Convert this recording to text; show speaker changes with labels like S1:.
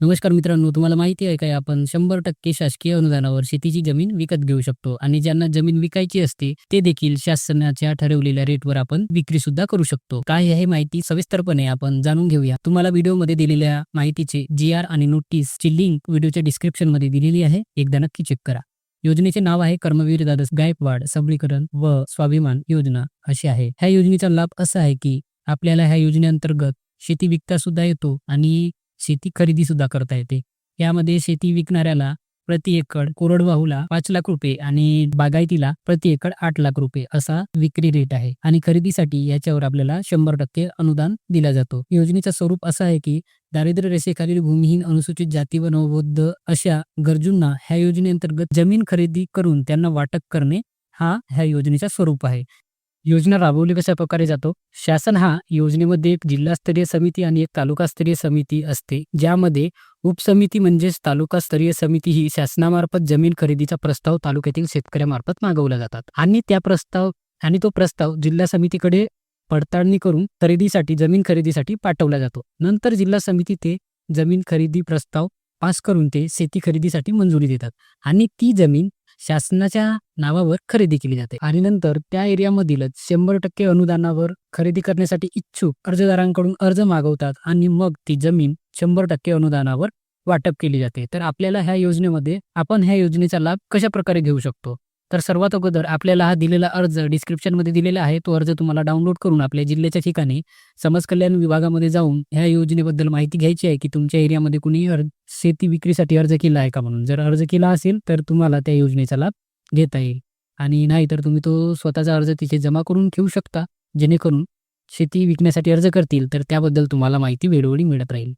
S1: नमस्कार मित्रांनो तुम्हाला माहिती आहे काय आपण शंभर टक्के शासकीय अनुदानावर शेतीची जमीन विकत घेऊ शकतो आणि ज्यांना जमीन विकायची असते ते देखील शासनाच्या ठरवलेल्या रेटवर आपण विक्री सुद्धा करू शकतो. काय आहे माहिती सविस्तरपणे आपण जाणून घेऊया. तुम्हाला व्हिडिओमध्ये दिलेल्या माहितीचे जी आर आणि नोटीस ची लिंक व्हिडिओच्या डिस्क्रिप्शनमध्ये दिलेली आहे. एकदा नक्की चेक करा. योजनेचे नाव आहे कर्मवीर दादस गायकवाड सबलीकरण व स्वाभिमान योजना अशी आहे. ह्या योजनेचा लाभ असा आहे की आपल्याला ह्या योजनेअंतर्गत शेती विकता सुद्धा येतो आणि शेती खरेदी सुद्धा करता येते. यामध्ये शेती विकणाऱ्याला प्रति एकड कोरडवाहूला पाच लाख रुपये आणि बागायतीला प्रति एकड आठ लाख रुपये असा विक्री रेट आहे आणि खरेदीसाठी याच्यावर आपल्याला शंभर टक्के अनुदान दिला जातो. योजनेचा स्वरूप असं आहे की दारिद्र्य रेषेखालील भूमिहीन अनुसूचित जाती व नवबौद्ध अशा गरजूंना ह्या योजनेअंतर्गत जमीन खरेदी करून त्यांना वाटप करणे हा ह्या योजनेचा स्वरूप आहे. योजना राबवली कशा प्रकारे जातो? शासन हा योजनेमध्ये एक जिल्हास्तरीय समिती आणि एक तालुकास्तरीय समिती असते ज्यामध्ये उपसमिती म्हणजेच तालुकास्तरीय समिती ही शासनामार्फत जमीन खरेदीचा प्रस्ताव तालुक्यातील शेतकऱ्यामार्फत मागवला जातात. आणि त्या प्रस्ताव आणि तो प्रस्ताव जिल्हा समितीकडे पडताळणी करून खरेदीसाठी जमीन खरेदीसाठी पाठवला जातो. नंतर जिल्हा समिती ते जमीन खरेदी प्रस्ताव पास करून ते शेती खरेदीसाठी मंजुरी देतात. आणि ती जमीन शासनाच्या नावावर खरेदी केली जाते. आणि नंतर त्या एरियामधीलच शंभर टक्के अनुदानावर खरेदी करण्यासाठी इच्छुक अर्जदारांकडून अर्ज मागवतात आणि मग ती जमीन शंभर टक्के अनुदानावर वाटप केली जाते. तर आपल्याला ह्या योजनेमध्ये आपण ह्या योजनेचा लाभ कशा प्रकारे घेऊ शकतो? तर सर्वात अगोदर आपल्याला हा दिलेला अर्ज डिस्क्रिप्शनमध्ये दिलेला आहे. तो अर्ज तुम्हाला डाउनलोड करून आपल्या जिल्ह्याच्या ठिकाणी समाज कल्याण विभागामध्ये जाऊन ह्या योजनेबद्दल माहिती घ्यायची आहे की तुमच्या एरियामध्ये कुणी शेती विक्रीसाठी अर्ज केला आहे का म्हणून. जर अर्ज केला असेल तर तुम्हाला त्या योजनेचा लाभ घेता येईल. आणि नाही तर तुम्ही तो स्वतःचा अर्ज तिथे जमा करून ठेवू शकता. जेणेकरून शेती विकण्यासाठी अर्ज करतील तर त्याबद्दल तुम्हाला माहिती वेळोवेळी मिळत राहील.